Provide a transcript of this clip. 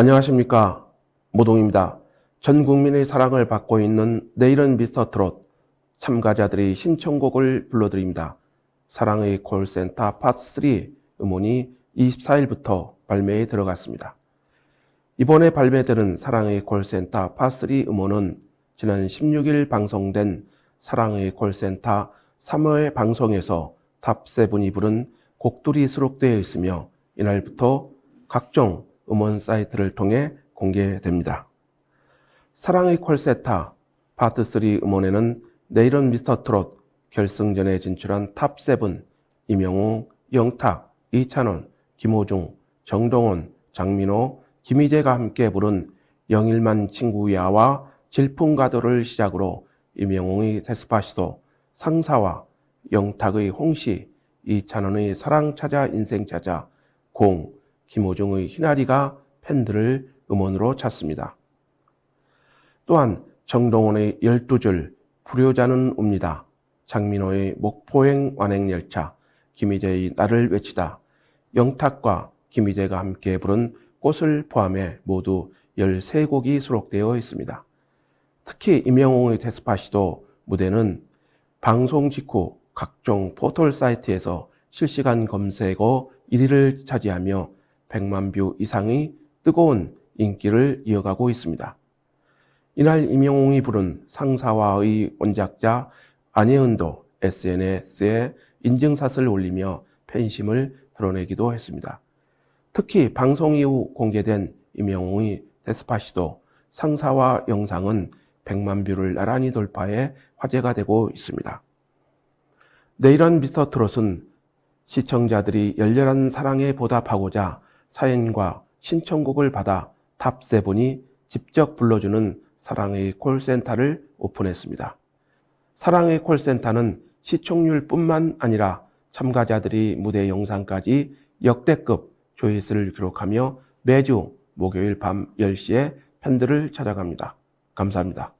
안녕하십니까. 모동입니다. 전 국민의 사랑을 받고 있는 내일은 미스터 트롯 참가자들의 신청곡을 불러드립니다. 사랑의 콜센터 파3 음원이 24일부터 발매에 들어갔습니다. 이번에 발매되는 사랑의 콜센터 파3 음원은 지난 16일 방송된 사랑의 콜센터 3회 방송에서 탑7이 부른 곡들이 수록되어 있으며 이날부터 각종 음원 사이트를 통해 공개됩니다. 사랑의 콜센터 파트 3 음원에는 내일은 미스터 트롯 결승전에 진출한 탑7 이명웅, 영탁, 이찬원, 김호중, 정동원, 장민호, 김희재가 함께 부른 영일만 친구야와 질풍가도를 시작으로 이명웅의 데스파시도, 상사와 영탁의 홍시, 이찬원의 사랑 찾아 인생 찾아, 공, 김호중의 희나리가 팬들을 음원으로 찾습니다. 또한 정동원의 12줄 불효자는 옵니다. 장민호의 목포행 완행열차, 김희재의 나를 외치다, 영탁과 김희재가 함께 부른 꽃을 포함해 모두 13곡이 수록되어 있습니다. 특히 임영웅의 데스파시도 무대는 방송 직후 각종 포털 사이트에서 실시간 검색어 1위를 차지하며 100만 뷰 이상의 뜨거운 인기를 이어가고 있습니다. 이날 임영웅이 부른 상사와의 원작자 안예은도 SNS에 인증샷을 올리며 팬심을 드러내기도 했습니다. 특히 방송 이후 공개된 임영웅의 데스파시도 상사와 영상은 100만 뷰를 나란히 돌파해 화제가 되고 있습니다. 내일은 미스터 트롯은 시청자들이 열렬한 사랑에 보답하고자 사연과 신청곡을 받아 탑세븐이 직접 불러주는 사랑의 콜센터를 오픈했습니다. 사랑의 콜센터는 시청률뿐만 아니라 참가자들이 무대 영상까지 역대급 조회수를 기록하며 매주 목요일 밤 10시에 팬들을 찾아갑니다. 감사합니다.